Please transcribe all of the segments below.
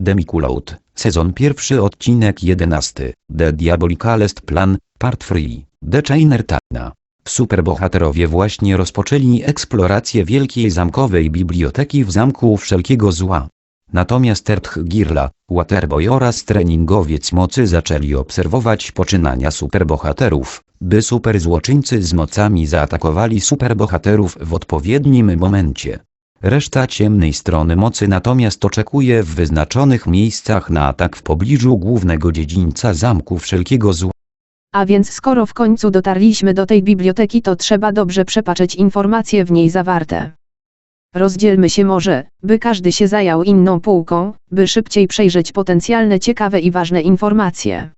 Demiculot, sezon pierwszy odcinek 11, The Diabolicalest Plan, part 3, The Chainer Tana. Superbohaterowie właśnie rozpoczęli eksplorację wielkiej zamkowej biblioteki w zamku wszelkiego zła. Natomiast Ertch Girla, Waterboy oraz treningowiec mocy zaczęli obserwować poczynania superbohaterów, by superzłoczyńcy z mocami zaatakowali superbohaterów w odpowiednim momencie. Reszta ciemnej strony mocy natomiast oczekuje w wyznaczonych miejscach na atak w pobliżu głównego dziedzińca zamku wszelkiego zła. A więc skoro w końcu dotarliśmy do tej biblioteki to trzeba dobrze przepatrzeć informacje w niej zawarte. Rozdzielmy się może, by każdy się zajął inną półką, by szybciej przejrzeć potencjalne ciekawe i ważne informacje.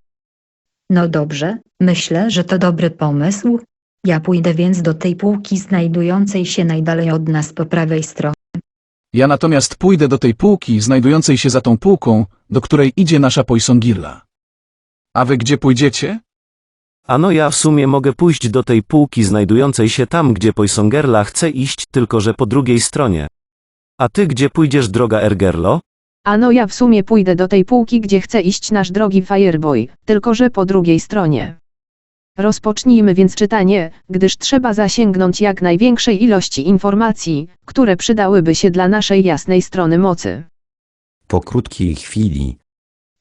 No dobrze, myślę, że to dobry pomysł. Ja pójdę więc do tej półki znajdującej się najdalej od nas po prawej stronie. Ja natomiast pójdę do tej półki znajdującej się za tą półką, do której idzie nasza Poisongirla. A wy gdzie pójdziecie? Ano ja w sumie mogę pójść do tej półki znajdującej się tam, gdzie Poisongerla chce iść, tylko że po drugiej stronie. A ty gdzie pójdziesz, droga Ergerlo? Ano ja w sumie pójdę do tej półki gdzie chce iść nasz drogi Fireboy, tylko że po drugiej stronie. Rozpocznijmy więc czytanie, gdyż trzeba zasięgnąć jak największej ilości informacji, które przydałyby się dla naszej jasnej strony mocy. Po krótkiej chwili,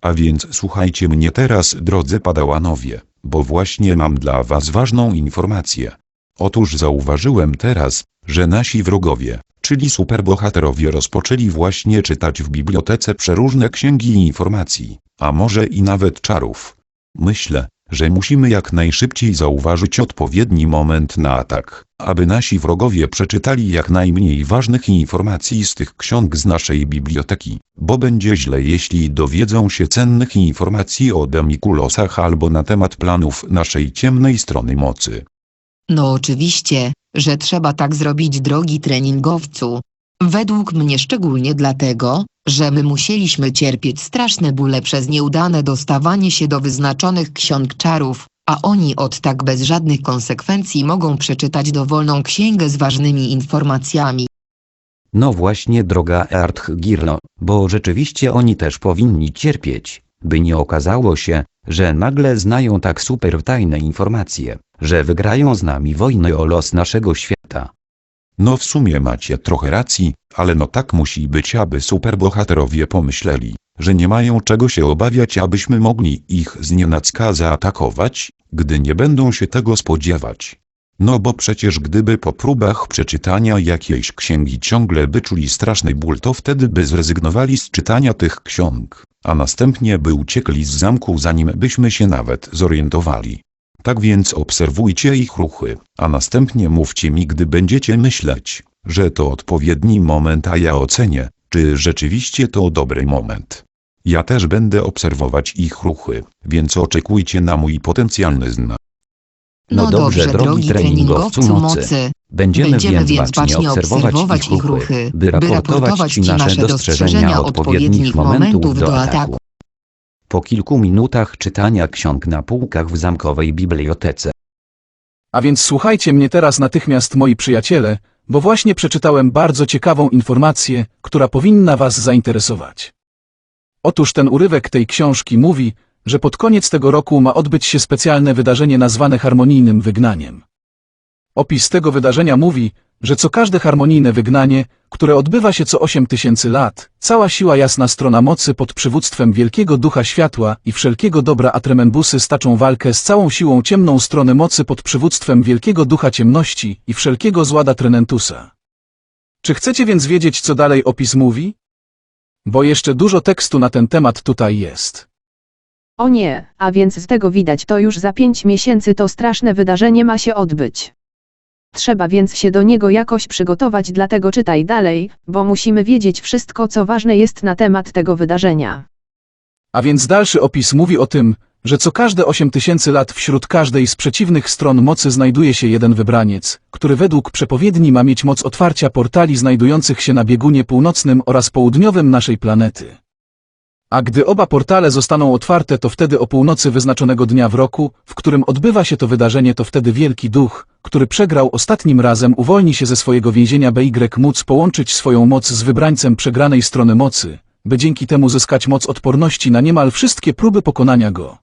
A więc słuchajcie mnie teraz, drodzy padałanowie, bo właśnie mam dla was ważną informację. Otóż zauważyłem teraz, że nasi wrogowie, czyli superbohaterowie rozpoczęli właśnie czytać w bibliotece przeróżne księgi informacji, a może i nawet czarów. Myślę, że musimy jak najszybciej zauważyć odpowiedni moment na atak, aby nasi wrogowie przeczytali jak najmniej ważnych informacji z tych ksiąg z naszej biblioteki, bo będzie źle jeśli dowiedzą się cennych informacji o demikulosach albo na temat planów naszej ciemnej strony mocy. No oczywiście, że trzeba tak zrobić drogi treningowcu. Według mnie szczególnie dlatego, że my musieliśmy cierpieć straszne bóle przez nieudane dostawanie się do wyznaczonych ksiąg czarów, a oni od tak bez żadnych konsekwencji mogą przeczytać dowolną księgę z ważnymi informacjami. no właśnie droga Ertch Girlo, bo rzeczywiście oni też powinni cierpieć, by nie okazało się, że nagle znają tak super tajne informacje, że wygrają z nami wojnę o los naszego świata. No w sumie macie trochę racji, ale no tak musi być aby superbohaterowie pomyśleli, że nie mają czego się obawiać abyśmy mogli ich znienacka zaatakować, gdy nie będą się tego spodziewać. No bo przecież gdyby po próbach przeczytania jakiejś księgi ciągle by czuli straszny ból to wtedy by zrezygnowali z czytania tych ksiąg, a następnie by uciekli z zamku zanim byśmy się nawet zorientowali. Tak więc obserwujcie ich ruchy, a następnie mówcie mi gdy będziecie myśleć, że to odpowiedni moment a ja ocenię, czy rzeczywiście to dobry moment. Ja też będę obserwować ich ruchy, więc oczekujcie na mój potencjalny znak. No dobrze, drogi treningowcu mocy. Będziemy, więc bacznie obserwować ich ruchy, by raportować Ci nasze dostrzeżenia odpowiednich momentów do ataku. Po kilku minutach czytania ksiąg na półkach w zamkowej bibliotece, A więc słuchajcie mnie teraz natychmiast moi przyjaciele, bo właśnie przeczytałem bardzo ciekawą informację, która powinna was zainteresować. Otóż ten urywek tej książki mówi, że pod koniec tego roku ma odbyć się specjalne wydarzenie nazwane harmonijnym wygnaniem. Opis tego wydarzenia mówi, że co każde harmonijne wygnanie, które odbywa się co 8 tysięcy lat, cała siła jasna strona mocy pod przywództwem wielkiego ducha światła i wszelkiego dobra Atremenbusy staczą walkę z całą siłą ciemną strony mocy pod przywództwem wielkiego ducha ciemności i wszelkiego złada Trenentusa. Czy chcecie więc wiedzieć, co dalej opis mówi? Bo jeszcze dużo tekstu na ten temat tutaj jest. O nie, a więc z tego widać to już za pięć miesięcy to straszne wydarzenie ma się odbyć. Trzeba więc się do niego jakoś przygotować dlatego czytaj dalej, bo musimy wiedzieć wszystko co ważne jest na temat tego wydarzenia. A więc dalszy opis mówi o tym, że co każde 8 tysięcy lat wśród każdej z przeciwnych stron mocy znajduje się jeden wybraniec, który według przepowiedni ma mieć moc otwarcia portali znajdujących się na biegunie północnym oraz południowym naszej planety. A gdy oba portale zostaną otwarte, to wtedy o północy wyznaczonego dnia w roku, w którym odbywa się to wydarzenie, to wtedy Wielki Duch, który przegrał ostatnim razem, uwolni się ze swojego więzienia, by Y móc połączyć swoją moc z wybrańcem przegranej strony mocy, by dzięki temu zyskać moc odporności na niemal wszystkie próby pokonania go.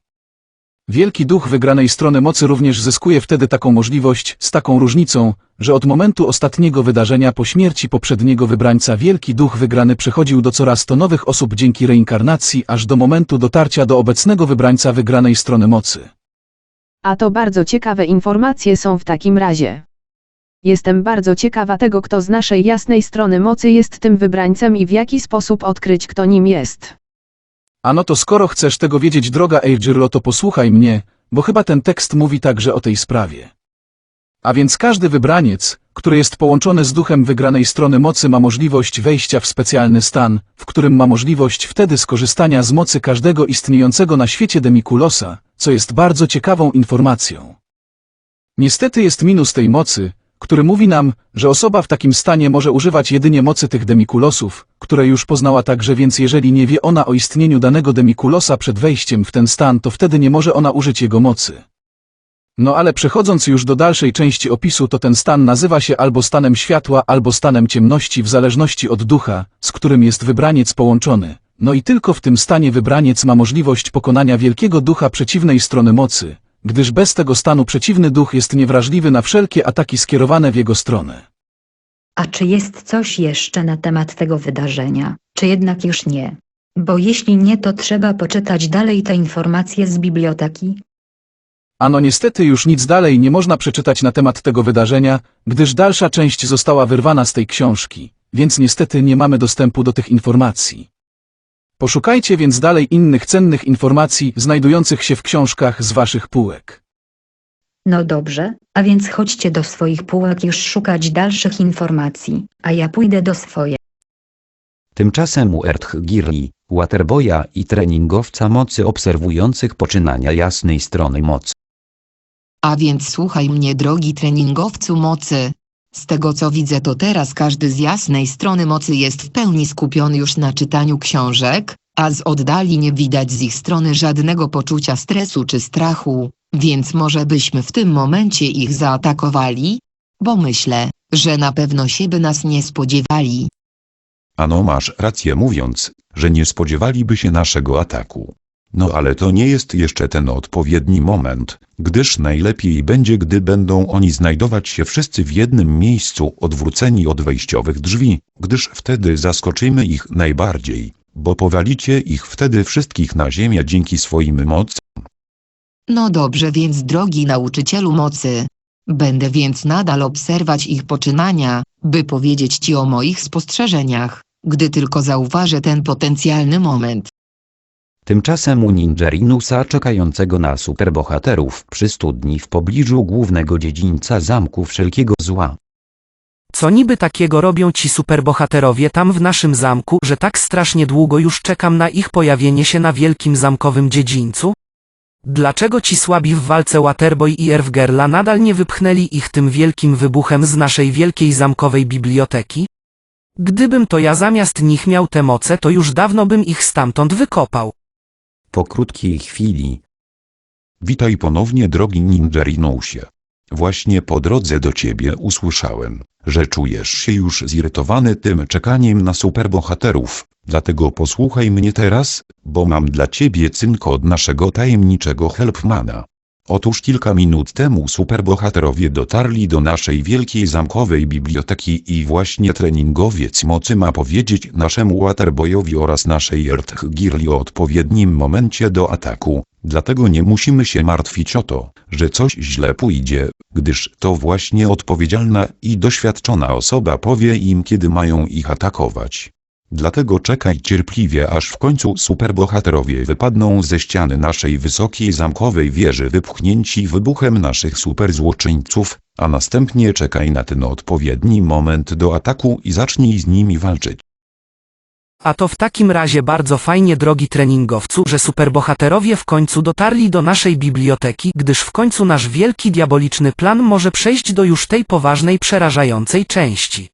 Wielki duch wygranej strony mocy również zyskuje wtedy taką możliwość, z taką różnicą, że od momentu ostatniego wydarzenia po śmierci poprzedniego wybrańca wielki duch wygrany przechodził do coraz to nowych osób dzięki reinkarnacji aż do momentu dotarcia do obecnego wybrańca wygranej strony mocy. A to bardzo ciekawe informacje są w takim razie. Jestem bardzo ciekawa tego, kto z naszej jasnej strony mocy jest tym wybrańcem i w jaki sposób odkryć, kto nim jest. A no to skoro chcesz tego wiedzieć droga Eirgirlo to posłuchaj mnie, bo chyba ten tekst mówi także o tej sprawie. A więc każdy wybraniec, który jest połączony z duchem wygranej strony mocy ma możliwość wejścia w specjalny stan, w którym ma możliwość wtedy skorzystania z mocy każdego istniejącego na świecie Demikulosa, co jest bardzo ciekawą informacją. Niestety jest minus tej mocy, który mówi nam, że osoba w takim stanie może używać jedynie mocy tych demikulosów, które już poznała także więc jeżeli nie wie ona o istnieniu danego demikulosa przed wejściem w ten stan to wtedy nie może ona użyć jego mocy. No ale przechodząc już do dalszej części opisu to ten stan nazywa się albo stanem światła albo stanem ciemności w zależności od ducha, z którym jest wybraniec połączony. No i tylko w tym stanie wybraniec ma możliwość pokonania wielkiego ducha przeciwnej strony mocy, gdyż bez tego stanu przeciwny duch jest niewrażliwy na wszelkie ataki skierowane w jego stronę. A czy jest coś jeszcze na temat tego wydarzenia, czy jednak już nie? Bo jeśli nie, to trzeba poczytać dalej te informacje z biblioteki. Ano niestety już nic dalej nie można przeczytać na temat tego wydarzenia, gdyż dalsza część została wyrwana z tej książki, więc niestety nie mamy dostępu do tych informacji. Poszukajcie więc dalej innych cennych informacji znajdujących się w książkach z waszych półek. No dobrze, a więc chodźcie do swoich półek już szukać dalszych informacji, a ja pójdę do swoje. Tymczasem u Ertgirli, Waterboya i treningowca mocy obserwujących poczynania jasnej strony mocy. A więc słuchaj mnie drogi treningowcu mocy. Z tego co widzę to teraz każdy z jasnej strony mocy jest w pełni skupiony już na czytaniu książek, a z oddali nie widać z ich strony żadnego poczucia stresu czy strachu, więc może byśmy w tym momencie ich zaatakowali? Bo myślę, że na pewno się by nas nie spodziewali. Ano masz rację mówiąc, że nie spodziewaliby się naszego ataku. No ale to nie jest jeszcze ten odpowiedni moment, gdyż najlepiej będzie gdy będą oni znajdować się wszyscy w jednym miejscu odwróceni od wejściowych drzwi, gdyż wtedy zaskoczymy ich najbardziej, bo powalicie ich wtedy wszystkich na ziemię dzięki swoim mocom. No dobrze więc drogi nauczycielu mocy. Będę więc nadal obserwować ich poczynania, by powiedzieć ci o moich spostrzeżeniach, gdy tylko zauważę ten potencjalny moment. Tymczasem u Ningerinusa czekającego na superbohaterów przy studni w pobliżu głównego dziedzińca zamku wszelkiego zła. Co niby takiego robią ci superbohaterowie tam w naszym zamku, że tak strasznie długo już czekam na ich pojawienie się na wielkim zamkowym dziedzińcu? Dlaczego ci słabi w walce Waterboy i Erfgerla nadal nie wypchnęli ich tym wielkim wybuchem z naszej wielkiej zamkowej biblioteki? Gdybym to ja zamiast nich miał te moce, to już dawno bym ich stamtąd wykopał. Po krótkiej chwili, Witaj ponownie drogi Ningerinusie. Właśnie po drodze do ciebie usłyszałem, że czujesz się już zirytowany tym czekaniem na superbohaterów, dlatego posłuchaj mnie teraz, bo mam dla ciebie cynko od naszego tajemniczego Helpmana. Otóż kilka minut temu superbohaterowie dotarli do naszej wielkiej zamkowej biblioteki i właśnie treningowiec mocy ma powiedzieć naszemu Waterboyowi oraz naszej Ertgirli o odpowiednim momencie do ataku, dlatego nie musimy się martwić o to, że coś źle pójdzie, gdyż to właśnie odpowiedzialna i doświadczona osoba powie im kiedy mają ich atakować. Dlatego czekaj cierpliwie aż w końcu superbohaterowie wypadną ze ściany naszej wysokiej zamkowej wieży wypchnięci wybuchem naszych superzłoczyńców, a następnie czekaj na ten odpowiedni moment do ataku i zacznij z nimi walczyć. A to w takim razie bardzo fajnie drogi treningowcu, że superbohaterowie w końcu dotarli do naszej biblioteki, gdyż w końcu nasz wielki diaboliczny plan może przejść do już tej poważnej przerażającej części.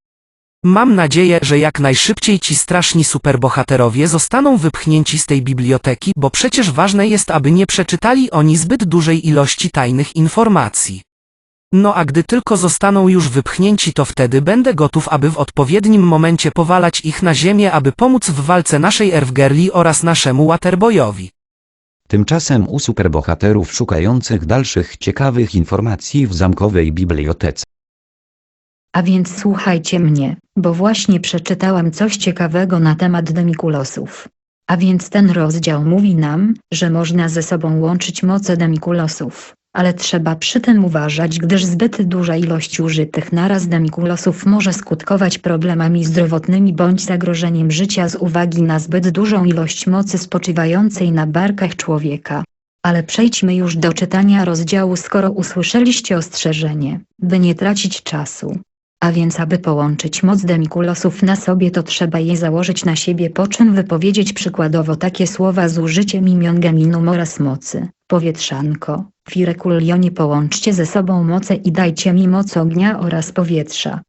Mam nadzieję, że jak najszybciej ci straszni superbohaterowie zostaną wypchnięci z tej biblioteki, bo przecież ważne jest, aby nie przeczytali oni zbyt dużej ilości tajnych informacji. No a gdy tylko zostaną już wypchnięci, to wtedy będę gotów, aby w odpowiednim momencie powalać ich na ziemię, aby pomóc w walce naszej Erfgerli oraz naszemu Waterboyowi. Tymczasem u superbohaterów szukających dalszych ciekawych informacji w zamkowej bibliotece. A więc słuchajcie mnie, bo właśnie przeczytałam coś ciekawego na temat demikulosów. A więc ten rozdział mówi nam, że można ze sobą łączyć moce demikulosów, ale trzeba przy tym uważać, gdyż zbyt duża ilość użytych naraz demikulosów może skutkować problemami zdrowotnymi bądź zagrożeniem życia z uwagi na zbyt dużą ilość mocy spoczywającej na barkach człowieka. Ale przejdźmy już do czytania rozdziału, skoro usłyszeliście ostrzeżenie, by nie tracić czasu. A więc aby połączyć moc demikulosów na sobie to trzeba je założyć na siebie po czym wypowiedzieć przykładowo takie słowa z użyciem imion geminum oraz mocy. Powietrzanko, firekulionie połączcie ze sobą moce i dajcie mi moc ognia oraz powietrza.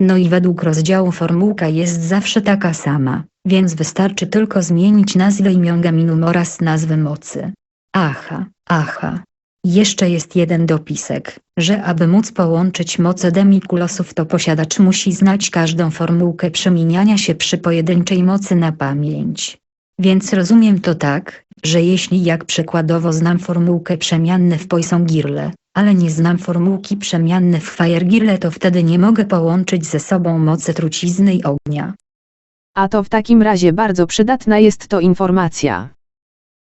No i według rozdziału formułka jest zawsze taka sama, więc wystarczy tylko zmienić nazwę imion geminum oraz nazwę mocy. Aha, aha. Jeszcze jest jeden dopisek, że aby móc połączyć moce demikulosów to posiadacz musi znać każdą formułkę przemieniania się przy pojedynczej mocy na pamięć. Więc rozumiem to tak, że jeśli jak przykładowo znam formułkę przemianne w Poisson-Girle, ale nie znam formułki przemianne w Fire-Girle to wtedy nie mogę połączyć ze sobą mocy trucizny i ognia. A to w takim razie bardzo przydatna jest to informacja.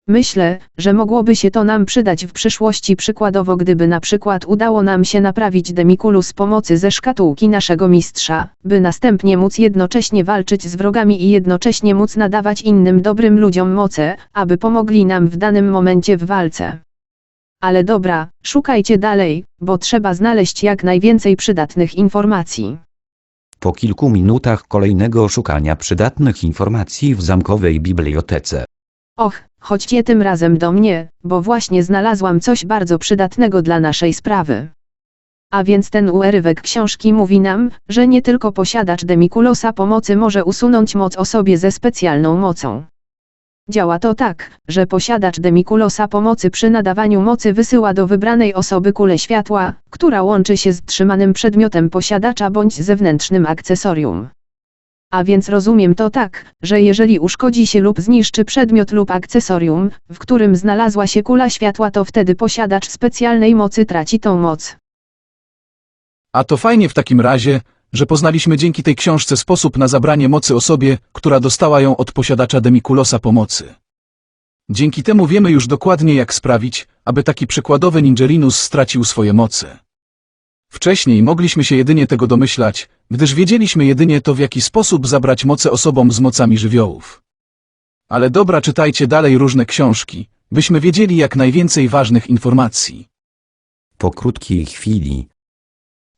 Myślę, że mogłoby się to nam przydać w przyszłości przykładowo gdyby na przykład udało nam się naprawić Demikulus z pomocy ze szkatułki naszego mistrza, by następnie móc jednocześnie walczyć z wrogami i jednocześnie móc nadawać innym dobrym ludziom moce, aby pomogli nam w danym momencie w walce. Ale dobra, szukajcie dalej, bo trzeba znaleźć jak najwięcej przydatnych informacji. Po kilku minutach kolejnego szukania przydatnych informacji w zamkowej bibliotece. Och, chodźcie tym razem do mnie, bo właśnie znalazłam coś bardzo przydatnego dla naszej sprawy. A więc ten urywek książki mówi nam, że nie tylko posiadacz Demikulosa pomocy może usunąć moc osobie ze specjalną mocą. Działa to tak, że posiadacz Demikulosa pomocy przy nadawaniu mocy wysyła do wybranej osoby kulę światła, która łączy się z trzymanym przedmiotem posiadacza bądź zewnętrznym akcesorium. A więc rozumiem to tak, że jeżeli uszkodzi się lub zniszczy przedmiot lub akcesorium, w którym znalazła się kula światła, to wtedy posiadacz specjalnej mocy traci tą moc. A to fajnie w takim razie, że poznaliśmy dzięki tej książce sposób na zabranie mocy osobie, która dostała ją od posiadacza Demikulosa pomocy. Dzięki temu wiemy już dokładnie jak sprawić, aby taki przykładowy Ninjalinus stracił swoje moce. Wcześniej mogliśmy się jedynie tego domyślać, gdyż wiedzieliśmy jedynie to w jaki sposób zabrać moce osobom z mocami żywiołów. Ale dobra czytajcie dalej różne książki, byśmy wiedzieli jak najwięcej ważnych informacji. Po krótkiej chwili.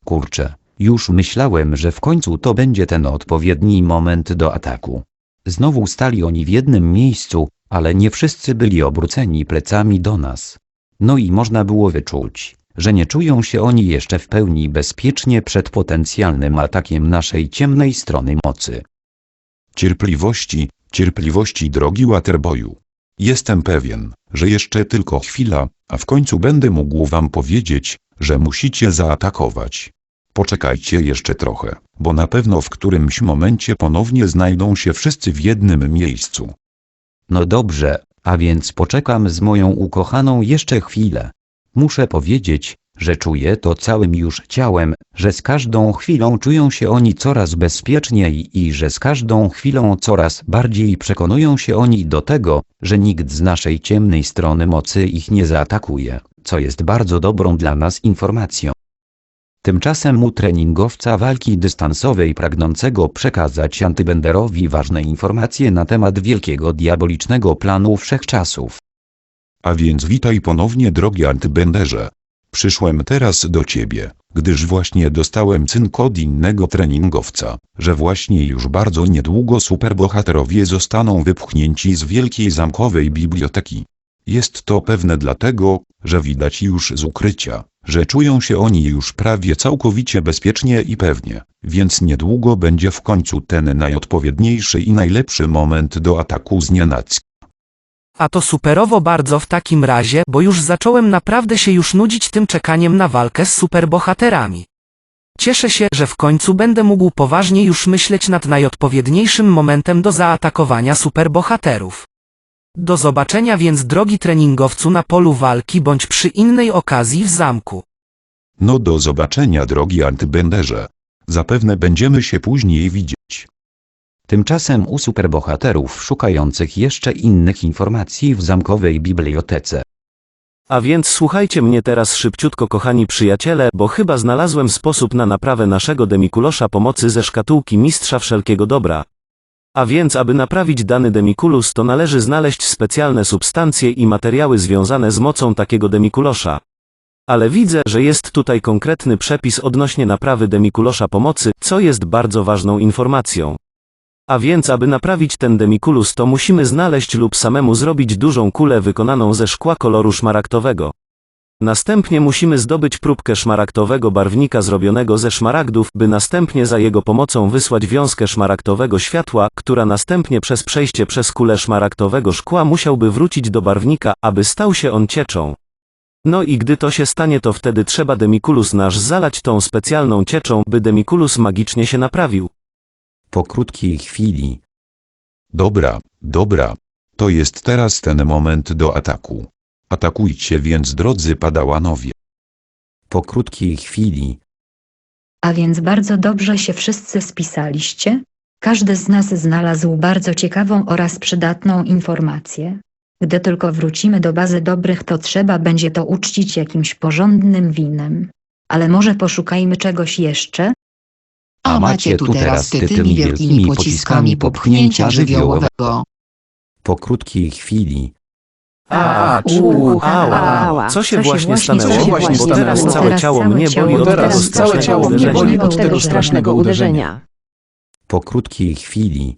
Kurczę, już myślałem, że w końcu to będzie ten odpowiedni moment do ataku. Znowu stali oni w jednym miejscu, ale nie wszyscy byli obróceni plecami do nas. No i można było wyczuć, że nie czują się oni jeszcze w pełni bezpiecznie przed potencjalnym atakiem naszej ciemnej strony mocy. Cierpliwości, cierpliwości drogi Waterboyu. Jestem pewien, że jeszcze tylko chwila, a w końcu będę mógł wam powiedzieć, że musicie zaatakować. Poczekajcie jeszcze trochę, bo na pewno w którymś momencie ponownie znajdą się wszyscy w jednym miejscu. No dobrze, a więc poczekam z moją ukochaną jeszcze chwilę. Muszę powiedzieć, że czuję to całym już ciałem, że z każdą chwilą czują się oni coraz bezpieczniej i że z każdą chwilą coraz bardziej przekonują się oni do tego, że nikt z naszej ciemnej strony mocy ich nie zaatakuje, co jest bardzo dobrą dla nas informacją. Tymczasem u treningowca walki dystansowej pragnącego przekazać Antybenderowi ważne informacje na temat wielkiego diabolicznego planu wszechczasów. A więc witaj ponownie drogi Antybenderze. Przyszłem teraz do ciebie, gdyż właśnie dostałem cynk od innego treningowca, że właśnie już bardzo niedługo superbohaterowie zostaną wypchnięci z wielkiej zamkowej biblioteki. Jest to pewne dlatego, że widać już z ukrycia, że czują się oni już prawie całkowicie bezpiecznie i pewnie, więc niedługo będzie w końcu ten najodpowiedniejszy i najlepszy moment do ataku z nienacka. A to superowo bardzo w takim razie, bo już zacząłem naprawdę się już nudzić tym czekaniem na walkę z superbohaterami. Cieszę się, że w końcu będę mógł poważnie już myśleć nad najodpowiedniejszym momentem do zaatakowania superbohaterów. Do zobaczenia więc drogi treningowcu na polu walki bądź przy innej okazji w zamku. No do zobaczenia drogi antybenderze. Zapewne będziemy się później widzieć. Tymczasem u superbohaterów szukających jeszcze innych informacji w zamkowej bibliotece. A więc słuchajcie mnie teraz szybciutko kochani przyjaciele, bo chyba znalazłem sposób na naprawę naszego Demikulosza pomocy ze szkatułki mistrza wszelkiego dobra. A więc aby naprawić dany Demikulus to należy znaleźć specjalne substancje i materiały związane z mocą takiego Demikulosza. Ale widzę, że jest tutaj konkretny przepis odnośnie naprawy Demikulosza pomocy, co jest bardzo ważną informacją. A więc aby naprawić ten Demikulus to musimy znaleźć lub samemu zrobić dużą kulę wykonaną ze szkła koloru szmaragdowego. Następnie musimy zdobyć próbkę szmaragdowego barwnika zrobionego ze szmaragdów, by następnie za jego pomocą wysłać wiązkę szmaragdowego światła, która następnie przez przejście przez kulę szmaragdowego szkła musiałby wrócić do barwnika, aby stał się on cieczą. No i gdy to się stanie to wtedy trzeba Demikulus nasz zalać tą specjalną cieczą, by Demikulus magicznie się naprawił. Po krótkiej chwili, Dobra, dobra. To jest teraz ten moment do ataku. Atakujcie więc drodzy padałanowie. po krótkiej chwili, A więc bardzo dobrze się wszyscy spisaliście? Każdy z nas znalazł bardzo ciekawą oraz przydatną informację. Gdy tylko wrócimy do bazy dobrych, to trzeba będzie to uczcić jakimś porządnym winem. Ale może poszukajmy czegoś jeszcze? A macie tu teraz ty tymi wielkimi pociskami popchnięcia żywiołowego. po krótkiej chwili, A, u, ała. ała. Co się Co się właśnie właśnie stanęło? stało? Bo teraz całe ciało mnie boli od tego Teraz całe strasznego ciało mnie uderzenia. boli od tego strasznego uderzenia. po krótkiej chwili,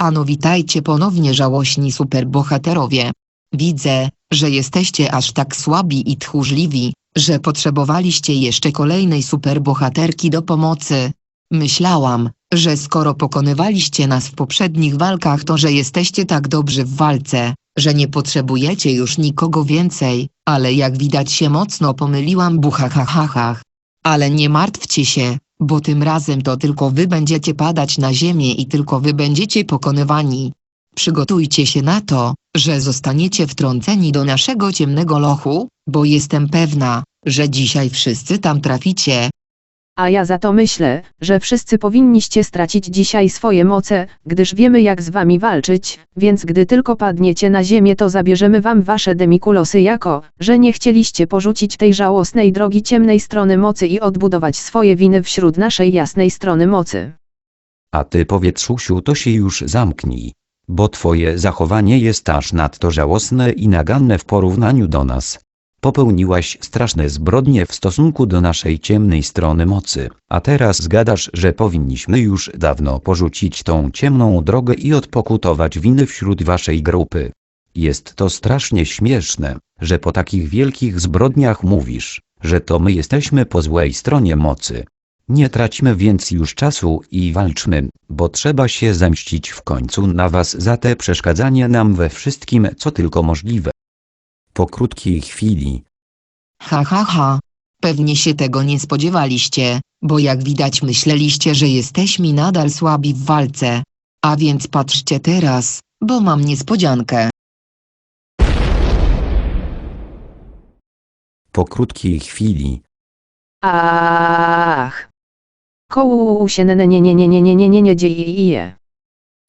Ano witajcie ponownie żałośni superbohaterowie. Widzę, że jesteście aż tak słabi i tchórzliwi, że potrzebowaliście jeszcze kolejnej superbohaterki do pomocy. Myślałam, że skoro pokonywaliście nas w poprzednich walkach to że jesteście tak dobrzy w walce, że nie potrzebujecie już nikogo więcej, ale jak widać się mocno pomyliłam buchachachachach. Ale nie martwcie się, bo tym razem to tylko wy będziecie padać na ziemię i tylko wy będziecie pokonywani. Przygotujcie się na to, że zostaniecie wtrąceni do naszego ciemnego lochu, bo jestem pewna, że dzisiaj wszyscy tam traficie. A ja za to myślę, że wszyscy powinniście stracić dzisiaj swoje moce, gdyż wiemy jak z wami walczyć, więc gdy tylko padniecie na ziemię to zabierzemy wam wasze demikulosy jako, że nie chcieliście porzucić tej żałosnej drogi ciemnej strony mocy i odbudować swoje winy wśród naszej jasnej strony mocy. a ty powietrzusiu to się już zamknij, bo twoje zachowanie jest aż nadto żałosne i naganne w porównaniu do nas. Popełniłaś straszne zbrodnie w stosunku do naszej ciemnej strony mocy, a teraz zgadasz, że powinniśmy już dawno porzucić tą ciemną drogę i odpokutować winy wśród waszej grupy. Jest to strasznie śmieszne, że po takich wielkich zbrodniach mówisz, że to my jesteśmy po złej stronie mocy. Nie traćmy więc już czasu i walczmy, bo trzeba się zemścić w końcu na was za te przeszkadzanie nam we wszystkim co tylko możliwe. Po krótkiej chwili, Ha ha ha. Pewnie się tego nie spodziewaliście, bo jak widać myśleliście, że jesteśmy nadal słabi w walce. A więc patrzcie teraz, bo mam niespodziankę. po krótkiej chwili, Ach. Kołu się nie nie nie nie nie nie nie nie nie dzieje.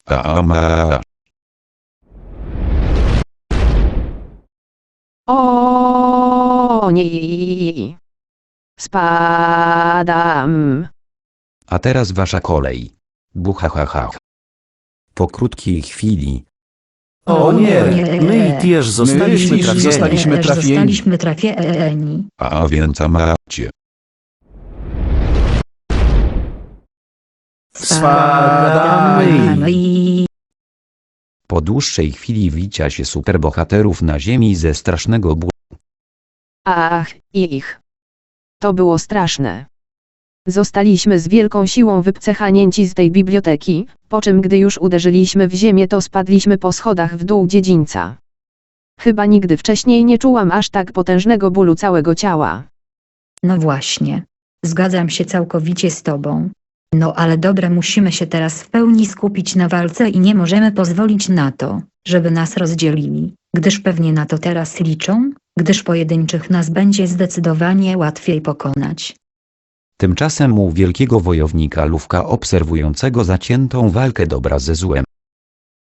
A ma. O nie. Spadam. a teraz wasza kolej. Buchahaha. Po krótkiej chwili, O nie, my i Tierz zostaliśmy Tierz trafieni. zostaliśmy Też trafieni. Zostaliśmy trafieni. A więc macie. Spadamy. i po dłuższej chwili wicia się superbohaterów na ziemi ze strasznego bólu. Ach, ich. To było straszne. Zostaliśmy z wielką siłą wypcechanięci z tej biblioteki, po czym gdy już uderzyliśmy w ziemię to spadliśmy po schodach w dół dziedzińca. Chyba nigdy wcześniej nie czułam aż tak potężnego bólu całego ciała. No właśnie. Zgadzam się całkowicie z tobą. No ale dobra, musimy się teraz w pełni skupić na walce i nie możemy pozwolić na to, żeby nas rozdzielili, gdyż pewnie na to teraz liczą, gdyż pojedynczych nas będzie zdecydowanie łatwiej pokonać. Tymczasem u wielkiego wojownika Lówka obserwującego zaciętą walkę dobra ze złem.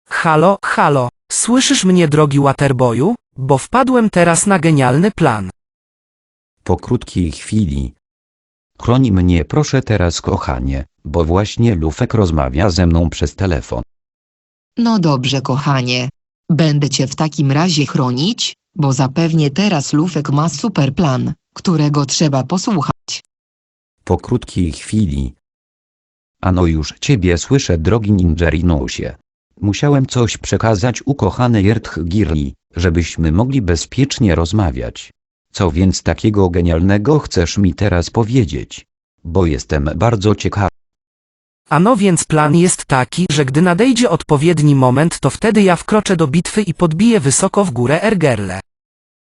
Halo, halo, słyszysz mnie drogi Waterboyu? Bo wpadłem teraz na genialny plan. Po krótkiej chwili. Chroń mnie proszę teraz kochanie, bo właśnie Lufek rozmawia ze mną przez telefon. No dobrze kochanie. Będę cię w takim razie chronić, bo zapewnie teraz Lufek ma super plan, którego trzeba posłuchać. Po krótkiej chwili. Ano już ciebie słyszę drogi Ningerinusie. Musiałem coś przekazać ukochanej Ertch Girli, żebyśmy mogli bezpiecznie rozmawiać. Co więc takiego genialnego chcesz mi teraz powiedzieć? Bo jestem bardzo ciekawy. Ano więc plan jest taki, że gdy nadejdzie odpowiedni moment, to wtedy ja wkroczę do bitwy i podbiję wysoko w górę Ergerle.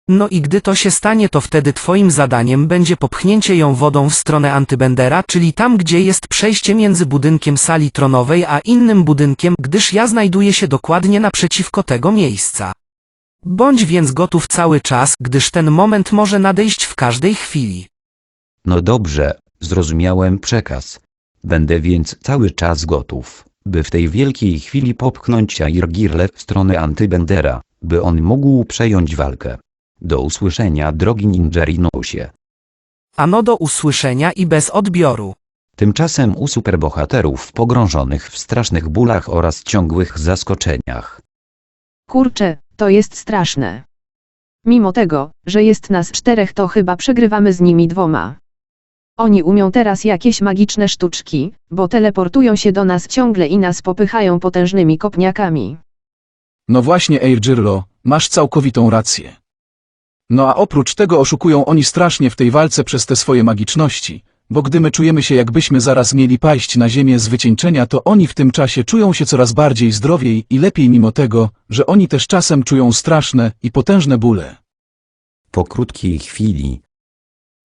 No i gdy to się stanie, to wtedy twoim zadaniem będzie popchnięcie ją wodą w stronę Antybendera, czyli tam, gdzie jest przejście między budynkiem sali tronowej a innym budynkiem, gdyż ja znajduję się dokładnie naprzeciwko tego miejsca. Bądź więc gotów cały czas, gdyż ten moment może nadejść w każdej chwili. No dobrze, zrozumiałem przekaz. Będę więc cały czas gotów, by w tej wielkiej chwili popchnąć Airgirle w stronę Antybendera, by on mógł przejąć walkę. Do usłyszenia drogi Ningerinusie. Ano do usłyszenia i bez odbioru. Tymczasem u superbohaterów pogrążonych w strasznych bólach oraz ciągłych zaskoczeniach. Kurczę, to jest straszne. Mimo tego, że jest nas czterech, to chyba przegrywamy z nimi dwoma. Oni umią teraz jakieś magiczne sztuczki, bo teleportują się do nas ciągle i nas popychają potężnymi kopniakami. No właśnie Eirgirlo, masz całkowitą rację. No a oprócz tego oszukują oni strasznie w tej walce przez te swoje magiczności, bo gdy my czujemy się jakbyśmy zaraz mieli paść na ziemię z wycieńczenia, to oni w tym czasie czują się coraz bardziej zdrowiej i lepiej mimo tego, że oni też czasem czują straszne i potężne bóle. Po krótkiej chwili,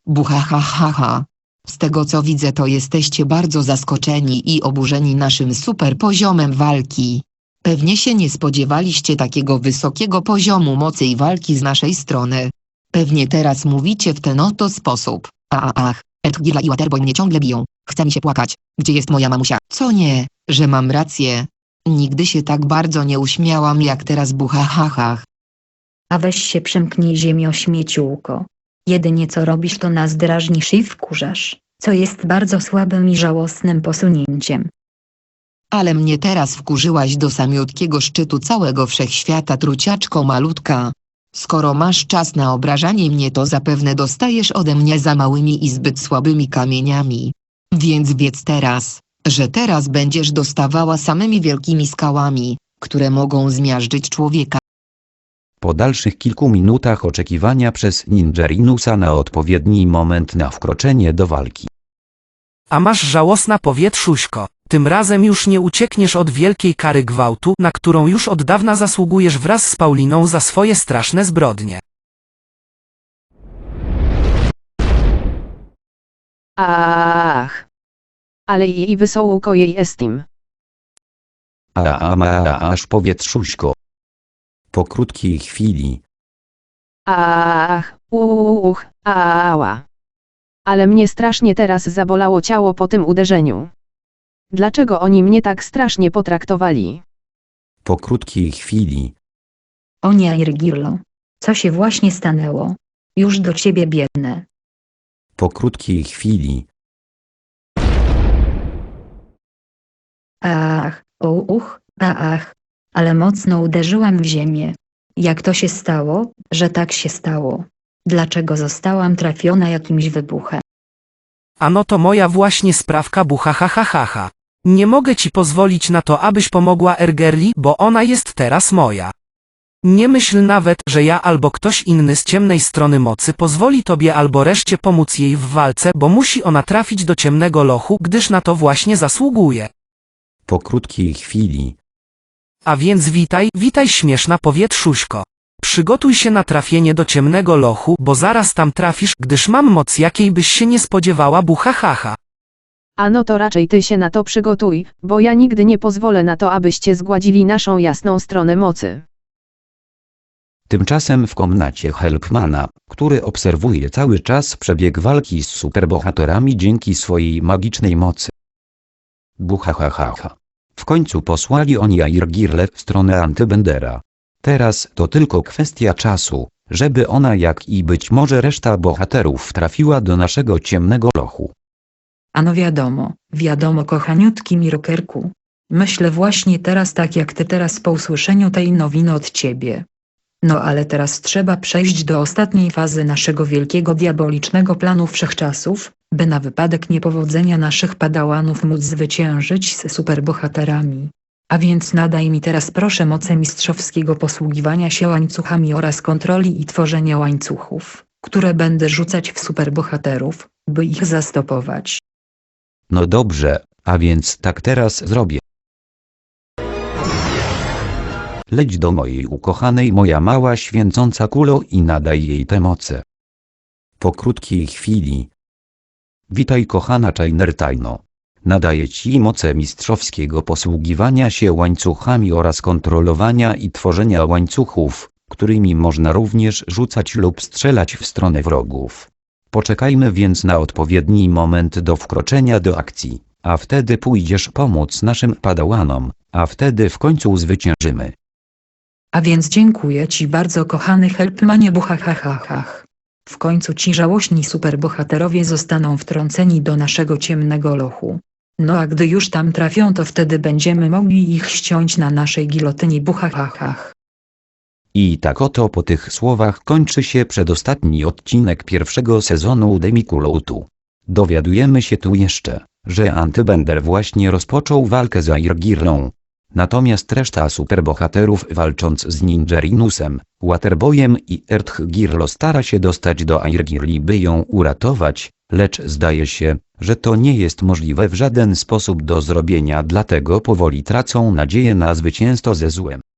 Bucha ha ha ha. Z tego co widzę to jesteście bardzo zaskoczeni i oburzeni naszym super poziomem walki. Pewnie się nie spodziewaliście takiego wysokiego poziomu mocy i walki z naszej strony. Pewnie teraz mówicie w ten oto sposób. A a ach, Edgila i Waterboy mnie ciągle biją. Chce mi się płakać. Gdzie jest moja mamusia? Co nie, że mam rację. Nigdy się tak bardzo nie uśmiałam jak teraz bucha ha ha. A weź się przymknij ziemio śmieciółko. Jedynie co robisz to nas drażnisz i wkurzasz, co jest bardzo słabym i żałosnym posunięciem. Ale mnie teraz wkurzyłaś do samiutkiego szczytu całego wszechświata truciaczko malutka. Skoro masz czas na obrażanie mnie to zapewne dostajesz ode mnie za małymi i zbyt słabymi kamieniami. Więc wiedz teraz, że teraz będziesz dostawała samymi wielkimi skałami, które mogą zmiażdżyć człowieka. po dalszych kilku minutach oczekiwania przez Ningerinusa na odpowiedni moment na wkroczenie do walki. A masz żałosna powietrzuśko. Tym razem już nie uciekniesz od wielkiej kary gwałtu, na którą już od dawna zasługujesz wraz z Pauliną za swoje straszne zbrodnie. Ach. Ale i wysoko jej estim. A, a, a, aż powietrzuśko. Po krótkiej chwili, Ach, uch, ała. Ale mnie strasznie teraz zabolało ciało po tym uderzeniu. Dlaczego oni mnie tak strasznie potraktowali? po krótkiej chwili, O nie Irgirlo. Co się właśnie stanęło? Już do ciebie biegnę. po krótkiej chwili, Ach, o uch, a ach. Ale mocno uderzyłam w ziemię. Jak to się stało, że tak się stało? Dlaczego zostałam trafiona jakimś wybuchem? Ano to moja właśnie sprawka bucha ha ha ha ha. Nie mogę ci pozwolić na to, abyś pomogła Ergerli, bo ona jest teraz moja. Nie myśl nawet, że ja albo ktoś inny z ciemnej strony mocy pozwoli tobie albo reszcie pomóc jej w walce, bo musi ona trafić do ciemnego lochu, gdyż na to właśnie zasługuje. po krótkiej chwili, A więc witaj, witaj śmieszna powietrzuśko. Przygotuj się na trafienie do ciemnego lochu, bo zaraz tam trafisz, gdyż mam moc jakiej byś się nie spodziewała buchahaha. A no to raczej ty się na to przygotuj, bo ja nigdy nie pozwolę na to, abyście zgładzili naszą jasną stronę mocy. Tymczasem w komnacie Helpmana, który obserwuje cały czas przebieg walki z superbohaterami dzięki swojej magicznej mocy. Buchahahaha. W końcu posłali oni Airgirle w stronę Antybendera. Teraz to tylko kwestia czasu, żeby ona jak i być może reszta bohaterów trafiła do naszego ciemnego lochu. Ano wiadomo, wiadomo kochaniutki mi rokerku. Myślę właśnie teraz tak jak ty teraz po usłyszeniu tej nowiny od ciebie. No ale teraz trzeba przejść do ostatniej fazy naszego wielkiego diabolicznego planu wszechczasów, by na wypadek niepowodzenia naszych padałanów móc zwyciężyć z superbohaterami. A więc nadaj mi teraz proszę moce mistrzowskiego posługiwania się łańcuchami oraz kontroli i tworzenia łańcuchów, które będę rzucać w superbohaterów, by ich zastopować. No dobrze, a więc tak teraz zrobię. Leć do mojej ukochanej moja mała święcąca kulo i nadaj jej te moce. Po krótkiej chwili. Witaj kochana Chainertajno. Nadaję ci moce mistrzowskiego posługiwania się łańcuchami oraz kontrolowania i tworzenia łańcuchów, którymi można również rzucać lub strzelać w stronę wrogów. Poczekajmy więc na odpowiedni moment do wkroczenia do akcji, a wtedy pójdziesz pomóc naszym padałanom, a wtedy w końcu zwyciężymy. A więc dziękuję ci bardzo kochany Helpmanie buchachachachach. W końcu ci żałośni superbohaterowie zostaną wtrąceni do naszego ciemnego lochu. No a gdy już tam trafią to wtedy będziemy mogli ich ściąć na naszej gilotynie buchachachach. I tak oto po tych słowach kończy się przedostatni odcinek pierwszego sezonu Demikuloutu. Dowiadujemy się tu jeszcze, że Antybender właśnie rozpoczął walkę z Airgirlą. Natomiast reszta superbohaterów walcząc z Ninjarinusem, Waterboyem i Earthgirlo stara się dostać do Airgirli by ją uratować, lecz zdaje się, że to nie jest możliwe w żaden sposób do zrobienia dlatego powoli tracą nadzieję na zwycięstwo ze złem.